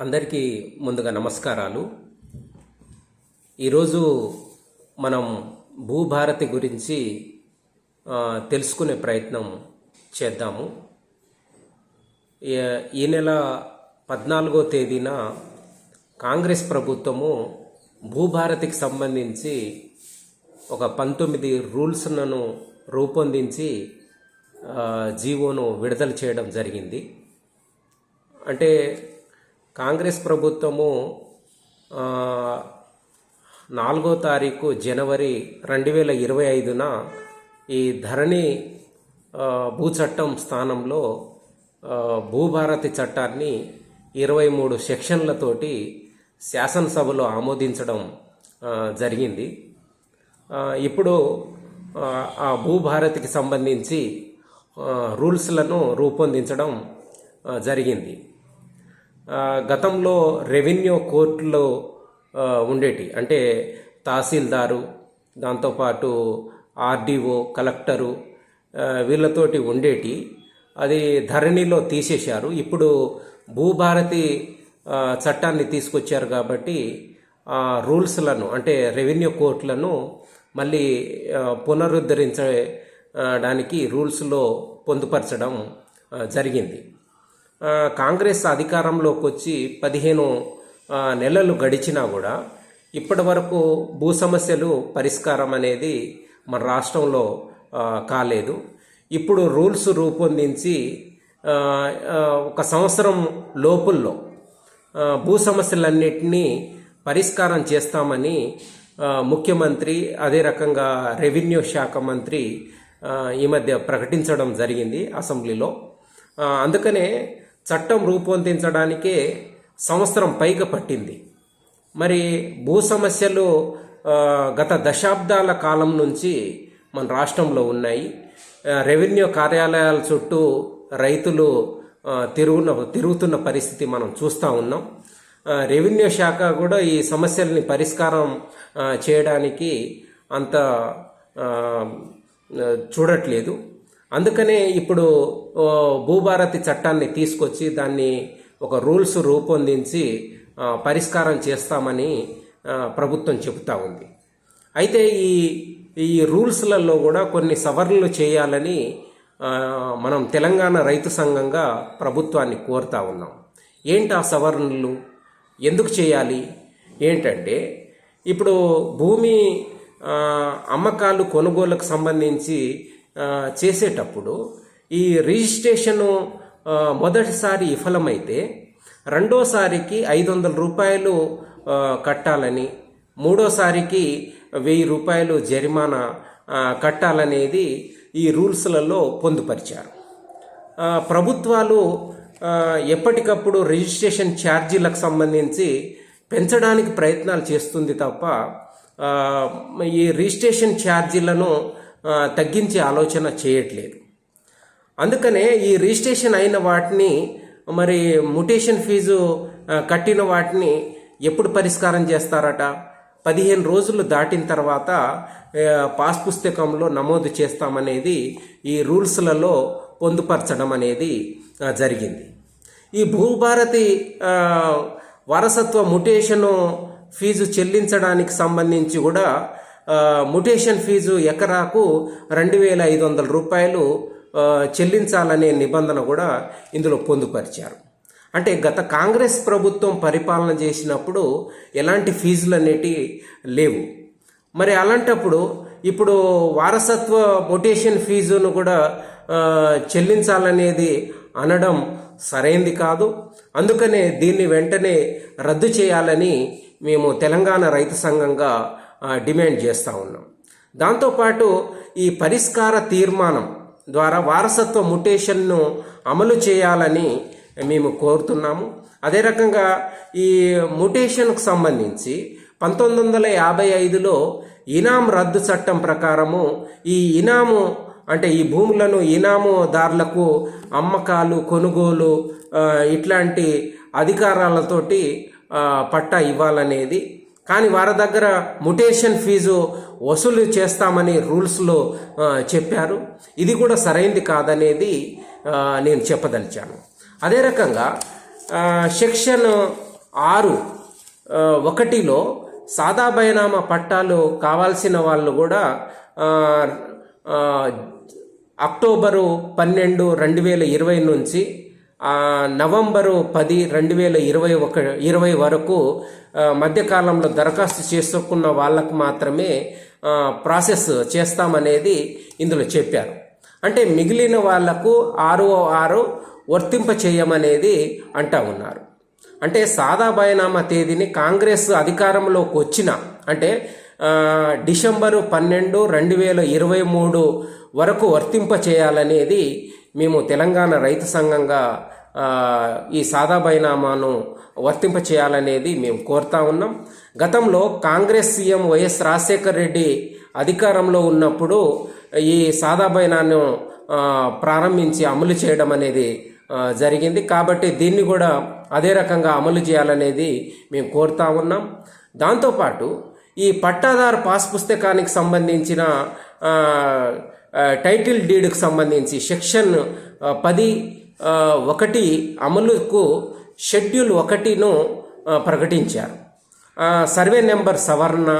అందరికీ ముందుగా నమస్కారాలు. ఈరోజు మనం భూభారతి గురించి తెలుసుకునే ప్రయత్నం చేద్దాము. ఈ- నెల పద్నాలుగో తేదీన కాంగ్రెస్ ప్రభుత్వము భూభారతికి సంబంధించి ఒక పంతొమ్మిది రూల్స్లను రూపొందించి జీవోను విడుదల చేయడం జరిగింది. అంటే కాంగ్రెస్ ప్రభుత్వము నాలుగో తారీఖు జనవరి రెండు వేల ఇరవై ఐదున ఈ ధరణి భూచట్టం భూ చట్టం స్థానంలో భూభారతి చట్టాన్ని ఇరవై మూడు సెక్షన్లతోటి శాసనసభలో ఆమోదించడం జరిగింది. ఇప్పుడు ఆ, భూభారతికి సంబంధించి రూల్స్లను రూపొందించడం జరిగింది. గతంలో రెవెన్యూ కోర్టులో ఉండేటి. అంటే తహసీల్దారు దాంతోపాటు ఆర్డీఓ కలెక్టరు వీళ్ళతోటి ఉండేటి. అది ధరణిలో తీసేశారు. ఇప్పుడు భూభారతి చట్టాన్ని తీసుకొచ్చారు కాబట్టి ఆ రూల్స్లను అంటే రెవెన్యూ కోర్టులను మళ్ళీ పునరుద్ధరించడానికి రూల్స్లో పొందుపరచడం జరిగింది. కాంగ్రెస్ అధికారంలోకి వచ్చి పదిహేను నెలలు గడిచినా కూడా ఇప్పటి వరకు భూ సమస్యలు పరిష్కారం అనేది మన రాష్ట్రంలో కాలేదు. ఇప్పుడు రూల్స్ రూపొందించి ఒక సంవత్సరం లోపుల్లో భూ సమస్యలన్నింటినీ పరిష్కారం చేస్తామని ముఖ్యమంత్రి అదే రకంగా రెవెన్యూ శాఖ మంత్రి ఈ మధ్య ప్రకటించడం జరిగింది అసెంబ్లీలో. అందుకనే చట్టం రూపొందించడానికే సంవత్సరం పైగా పట్టింది. మరి భూ సమస్యలు గత దశాబ్దాల కాలం నుంచి మన రాష్ట్రంలో ఉన్నాయి. రెవెన్యూ కార్యాలయాల చుట్టూ రైతులు తిరుగున తిరుగుతున్న పరిస్థితి మనం చూస్తూ ఉన్నాం. రెవెన్యూ శాఖ కూడా ఈ సమస్యల్ని పరిష్కారం చేయడానికి అంత చూడట్లేదు. అందుకనే ఇప్పుడు భూభారతి చట్టాన్ని తీసుకొచ్చి దాన్ని ఒక రూల్స్ రూపొందించి పరిష్కారం చేస్తామని ప్రభుత్వం చెబుతా ఉంది. అయితే ఈ ఈ రూల్స్లలో కూడా కొన్ని సవరణలు చేయాలని మనం తెలంగాణ రైతు సంఘంగా ప్రభుత్వాన్ని కోరుతా ఉన్నాం. ఏంటి ఆ సవరణలు? ఎందుకు చేయాలి? ఏంటంటే ఇప్పుడు భూమి అమ్మకాలు కొనుగోలుకు సంబంధించి చేసేటప్పుడు ఈ రిజిస్ట్రేషను మొదటిసారి విఫలమైతే రెండోసారికి ఐదు వందల రూపాయలు కట్టాలని మూడోసారికి వెయ్యి రూపాయలు జరిమానా కట్టాలనేది ఈ రూల్స్లలో పొందుపరిచారు. ప్రభుత్వాలు ఎప్పటికప్పుడు రిజిస్ట్రేషన్ ఛార్జీలకు సంబంధించి పెంచడానికి ప్రయత్నాలు చేస్తుంది తప్ప ఈ రిజిస్ట్రేషన్ ఛార్జీలను తగ్గించే ఆలోచన చేయట్లేదు. అందుకనే ఈ రిజిస్ట్రేషన్ అయిన వాటిని మరి ముటేషన్ ఫీజు కట్టిన వాటిని ఎప్పుడు పరిష్కారం చేస్తారట? పదిహేను రోజులు దాటిన తర్వాత పాస్ పుస్తకంలో నమోదు చేస్తామనేది ఈ రూల్స్లలో పొందుపరచడం అనేది జరిగింది. ఈ భూభారతి వారసత్వ ముటేషను ఫీజు చెల్లించడానికి సంబంధించి కూడా ముటేషన్ ఫీజు ఎకరాకు రెండు వేల ఐదు వందల రూపాయలు చెల్లించాలనే నిబంధన కూడా ఇందులో పొందుపరిచారు. అంటే గత కాంగ్రెస్ ప్రభుత్వం పరిపాలన చేసినప్పుడు ఎలాంటి ఫీజులు అనేటివి లేవు. మరి అలాంటప్పుడు ఇప్పుడు వారసత్వ మొటేషన్ ఫీజును కూడా చెల్లించాలనేది అనడం సరైంది కాదు. అందుకనే దీన్ని వెంటనే రద్దు చేయాలని మేము తెలంగాణ రైతు సంఘంగా డిమాండ్ చేస్తూ ఉన్నాం. దాంతోపాటు ఈ పరిష్కార తీర్మానం ద్వారా వారసత్వ ముటేషన్ను అమలు చేయాలని మేము కోరుతున్నాము. అదే రకంగా ఈ ముటేషన్కు సంబంధించి పంతొమ్మిది వందల యాభై ఐదులో ఇనాం రద్దు చట్టం ప్రకారము ఈ ఇనాము అంటే ఈ భూములను ఇనాముదారులకు అమ్మకాలు కొనుగోలు ఇట్లాంటి అధికారాలతోటి పట్టా ఇవ్వాలనేది కానీ వారి దగ్గర ముటేషన్ ఫీజు వసూలు చేస్తామని రూల్స్లో చెప్పారు. ఇది కూడా సరైంది కాదనేది నేను చెప్పదలిచాను. అదే రకంగా సెక్షన్ ఆరు ఒకటిలో సాదా బైనామా పట్టాలు కావాల్సిన వాళ్ళు కూడా అక్టోబరు పన్నెండు రెండు వేల ఇరవై నుంచి నవంబరు పది రెండు వేల ఇరవై ఒక ఇరవై వరకు మధ్యకాలంలో దరఖాస్తు చేసుకున్న వాళ్ళకు మాత్రమే ప్రాసెస్ చేస్తామనేది ఇందులో చెప్పారు. అంటే మిగిలిన వాళ్ళకు ఆరు ఆరు వర్తింప చేయమనేది అంటా ఉన్నారు. అంటే సాదా బయనామా తేదీని కాంగ్రెస్ అధికారంలోకి వచ్చిన అంటే డిసెంబరు పన్నెండు రెండు వేల ఇరవై మూడు వరకు వర్తింప చేయాలనేది మేము తెలంగాణ రైతు సంఘంగా ఈ సాదా బైనామాను వర్తింప చేయాలనేది మేము కోరుతా ఉన్నాం. గతంలో కాంగ్రెస్ సీఎం వైఎస్ రాజశేఖర్ రెడ్డి అధికారంలో ఉన్నప్పుడు ఈ సాదా బైనాను ప్రారంభించి అమలు చేయడం అనేది జరిగింది. కాబట్టి దీన్ని కూడా అదే రకంగా అమలు చేయాలనేది మేము కోరుతా ఉన్నాం. దాంతోపాటు ఈ పట్టాదారు పాస్ పుస్తకానికి సంబంధించిన టైటిల్ డీడ్కు సంబంధించి సెక్షన్ పది ఒకటి అమలుకు షెడ్యూల్ ఒకటిను ప్రకటించారు. సర్వే నెంబర్ సవరణ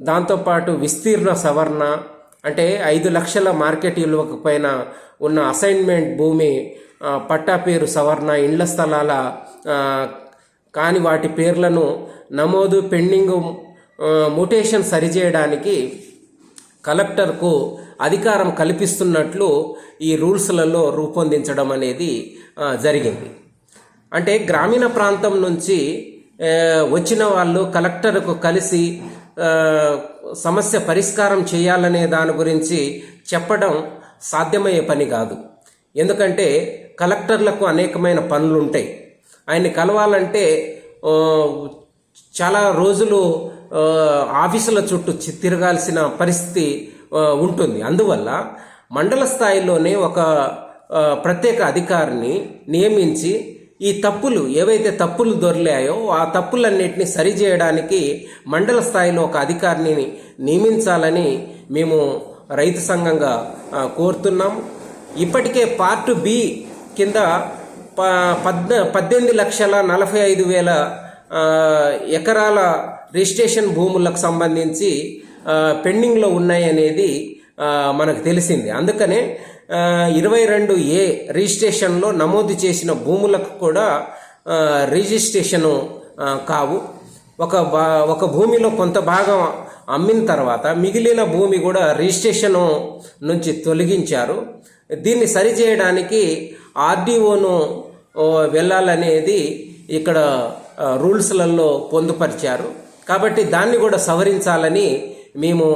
దాంతోపాటు విస్తీర్ణ సవరణ అంటే ఐదు లక్షల మార్కెట్ విలువకు పైన ఉన్న అసైన్మెంట్ భూమి పట్టా పేరు సవరణ ఇండ్ల స్థలాల కాని వాటి పేర్లను నమోదు పెండింగ్ మ్యూటేషన్ సరిచేయడానికి కలెక్టర్కు అధికారం కల్పిస్తున్నట్లు ఈ రూల్స్లలో రూపొందించడం అనేది జరిగింది. అంటే గ్రామీణ ప్రాంతం నుంచి వచ్చిన వాళ్ళు కలెక్టర్కు కలిసి సమస్య పరిష్కారం చేయాలనే దాని గురించి చెప్పడం సాధ్యమయ్యే పని కాదు. ఎందుకంటే కలెక్టర్లకు అనేకమైన పనులు ఉంటాయి ఆయన్ని కలవాలంటే చాలా రోజులు ఆఫీసుల చుట్టూ చి- తిరగాల్సిన పరిస్థితి ఉంటుంది. అందువల్ల మండల స్థాయిలోనే ఒక ప్రత్యేక అధికారిని నియమించి ఈ తప్పులు ఏవైతే తప్పులు దొరిలాయో ఆ తప్పులన్నిటిని సరిచేయడానికి మండల స్థాయిలో ఒక అధికారిని నియమించాలని మేము రైతు సంఘంగా కోరుతున్నాం. ఇప్పటికే పార్ట్ బి కింద ప పద్న పద్దెనిమిది లక్షల నలభై ఐదు వేల ఎకరాల రిజిస్ట్రేషన్ భూములకు సంబంధించి పెండింగ్లో ఉన్నాయనేది మనకు తెలిసింది. అందుకనే ఇరవై రెండు ఏ రిజిస్ట్రేషన్లో నమోదు చేసిన భూములకు కూడా రిజిస్ట్రేషను కావు. ఒక బా ఒక భూమిలో కొంత భాగం అమ్మిన తర్వాత మిగిలిన భూమి కూడా రిజిస్ట్రేషన్ నుంచి తొలగించారు. దీన్ని సరిచేయడానికి ఆర్డీఓను వెళ్ళాలనేది ఇక్కడ రూల్స్లలో పొందుపరిచారు. కాబట్టి దాన్ని కూడా సవరించాలని మేము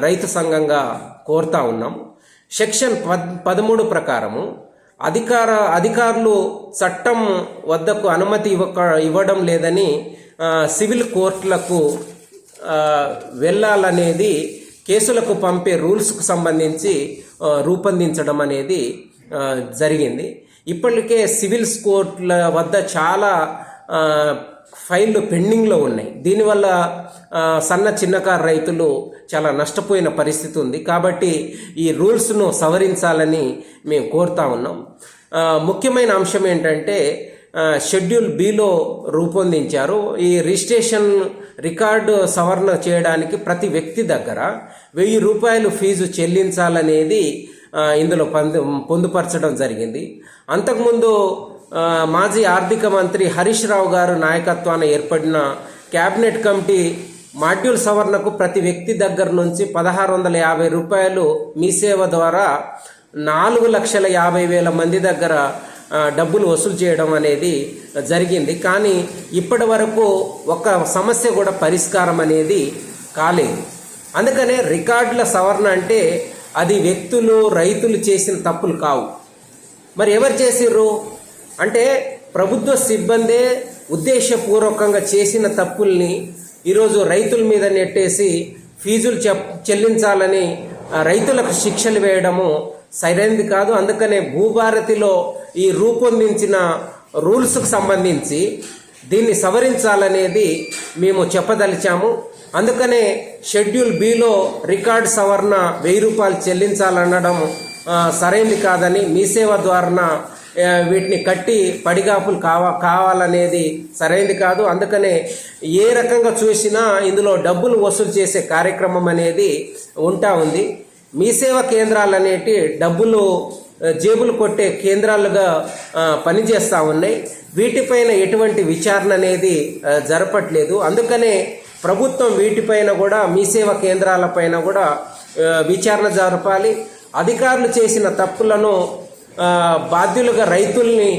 రైతు సంఘంగా కోరుతా ఉన్నాం. సెక్షన్ పద్ పదమూడు ప్రకారము అధికార అధికారులు చట్టం వద్దకు అనుమతి ఇవ్వక ఇవ్వడం లేదని సివిల్ కోర్టులకు వెళ్ళాలనేది కేసులకు పంపే రూల్స్కు సంబంధించి రూపొందించడం అనేది జరిగింది. ఇప్పటికే సివిల్ కోర్టుల వద్ద చాలా ఫైళ్ళు పెండింగ్లో ఉన్నాయి. దీనివల్ల సన్న చిన్నకారు రైతులు చాలా నష్టపోయిన పరిస్థితి ఉంది. కాబట్టి ఈ రూల్స్ను సవరించాలని మేము కోరుతా ఉన్నాం. ముఖ్యమైన అంశం ఏంటంటే షెడ్యూల్ బిలో రూపొందించారు. ఈ రిజిస్ట్రేషన్ రికార్డు సవరణ చేయడానికి ప్రతి వ్యక్తి దగ్గర వెయ్యి రూపాయలు ఫీజు చెల్లించాలనేది ఇందులో పొందు పొందుపరచడం జరిగింది. అంతకుముందు మాజీ ఆర్థిక మంత్రి హరీష్ రావు గారు నాయకత్వాన ఏర్పడిన కేబినెట్ కమిటీ మాడ్యూల్ సవరణకు ప్రతి వ్యక్తి దగ్గర నుంచి పదహారు వందల యాభై రూపాయలు మీ సేవ ద్వారా నాలుగు లక్షల యాభై వేల మంది దగ్గర డబ్బులు వసూలు చేయడం అనేది జరిగింది. కానీ ఇప్పటి వరకు ఒక సమస్య కూడా పరిష్కారం అనేది కాలేదు. అందుకనే రికార్డుల సవరణ అంటే అది వ్యక్తులు రైతులు చేసిన తప్పులు కావు. మరి ఎవరు చేసిర్రు? అంటే ప్రభుత్వ సిబ్బందే ఉద్దేశపూర్వకంగా చేసిన తప్పుల్ని ఈరోజు రైతుల మీద నెట్టేసి ఫీజులు చెప్ చెల్లించాలని రైతులకు శిక్షలు వేయడము సరైనది కాదు. అందుకనే భూభారతిలో ఈ రూపొందించిన రూల్స్కు సంబంధించి దీన్ని సవరించాలనేది మేము చెప్పదలిచాము. అందుకనే షెడ్యూల్ బిలో రికార్డ్ సవరణ వెయ్యి రూపాయలు చెల్లించాలనడం సరైనది కాదని మీ సేవ ద్వారా వీటిని కట్టి పడిగాపులు కావా కావాలనేది సరైనది కాదు. అందుకనే ఏ రకంగా చూసినా ఇందులో డబ్బులు వసూలు చేసే కార్యక్రమం అనేది ఉంటా ఉంది. మీసేవ కేంద్రాలు అనేటి డబ్బులు జేబులు కొట్టే కేంద్రాలుగా పనిచేస్తూ ఉన్నాయి. వీటిపైన ఎటువంటి విచారణ అనేది జరపట్లేదు. అందుకనే ప్రభుత్వం వీటిపైన కూడా మీ సేవా కేంద్రాలపైన కూడా విచారణ జరపాలి. అధికారులు చేసిన తప్పులను బాధ్యులుగా రైతుల్ని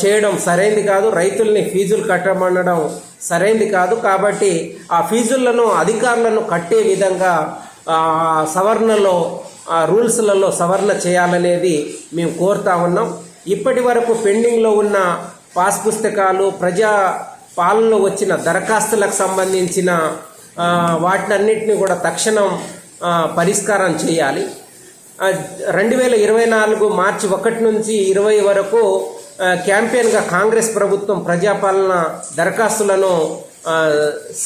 చేయడం సరైంది కాదు రైతుల్ని ఫీజులు కట్టమనడం సరైంది కాదు కాబట్టి ఆ ఫీజులను అధికారులను కట్టే విధంగా సవరణలో ఆ రూల్స్లలో సవరణ చేయాలనేది మేము కోరుతా ఉన్నాం. ఇప్పటి వరకు పెండింగ్లో ఉన్న పాస్ పుస్తకాలు ప్రజా పాలనలో వచ్చిన దరఖాస్తులకు సంబంధించిన ఆ, కూడా తక్షణం పరిష్కారం చేయాలి. రెండు వేల ఇరవై నాలుగు మార్చి ఒకటి నుంచి ఇరవై వరకు క్యాంపెయిన్గా కాంగ్రెస్ ప్రభుత్వం ప్రజాపాలన దరఖాస్తులను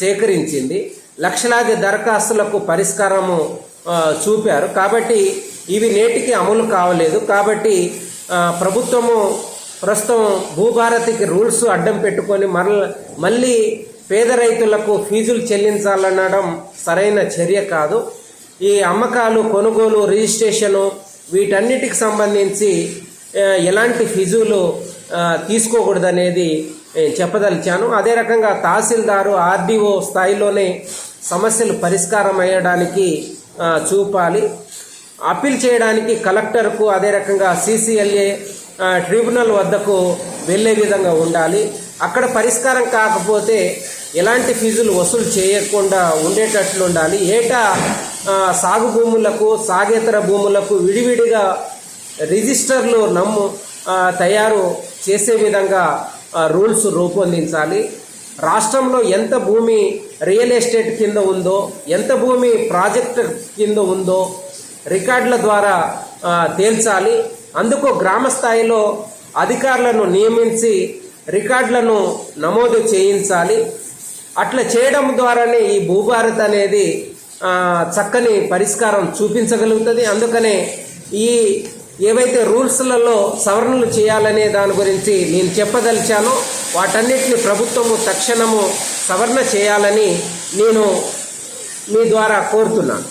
సేకరించింది. లక్షలాది దరఖాస్తులకు పరిష్కారము చూపారు. కాబట్టి ఇవి నేటికి అమలు కావలేదు. కాబట్టి ప్రభుత్వము ప్రస్తుతం భూభారతికి రూల్స్ అడ్డం పెట్టుకొని మరల మళ్ళీ పేద రైతులకు ఫీజులు చెల్లించాలనడం సరైన చర్య కాదు. ఈ అమ్మకాలు కొనుగోలు రిజిస్ట్రేషను వీటన్నిటికి సంబంధించి ఎలాంటి ఫీజులు తీసుకోకూడదనేది చెప్పదలిచాను. అదే రకంగా తహసీల్దారు ఆర్డీఓ స్థాయిలోనే సమస్యలు పరిష్కారం అయ్యడానికి చూపాలి. అప్పీల్ చేయడానికి కలెక్టర్కు అదే రకంగా సీసీఎల్ఏ ట్రిబ్యునల్ వద్దకు వెళ్ళే విధంగా ఉండాలి. అక్కడ పరిష్కారం కాకపోతే ఎలాంటి ఫీజులు వసూలు చేయకుండా ఉండేటట్లు ఉండాలి. ఏటా సాగు భూములకు సాగేతర భూములకు విడివిడిగా రిజిస్టర్లు నమ్ము తయారు చేసే విధంగా రూల్స్ రూపొందించాలి. రాష్ట్రంలో ఎంత భూమి రియల్ ఎస్టేట్ కింద ఉందో ఎంత భూమి ప్రాజెక్ట్ కింద ఉందో రికార్డుల ద్వారా తేల్చాలి. అందుకు గ్రామ స్థాయిలో అధికారులను నియమించి రికార్డులను నమోదు చేయించాలి. అట్లా చేయడం ద్వారానే ఈ భూభారత్ అనేది చక్కని పరిష్కారం చూపించగలుగుతుంది. అందుకనే ఈ ఏవైతే రూల్స్లలో సవరణలు చేయాలనే దాని గురించి నేను చెప్పదలిచానో వాటన్నిటిని ప్రభుత్వము తక్షణము సవరణ చేయాలని నేను మీ ద్వారా కోరుతున్నాను.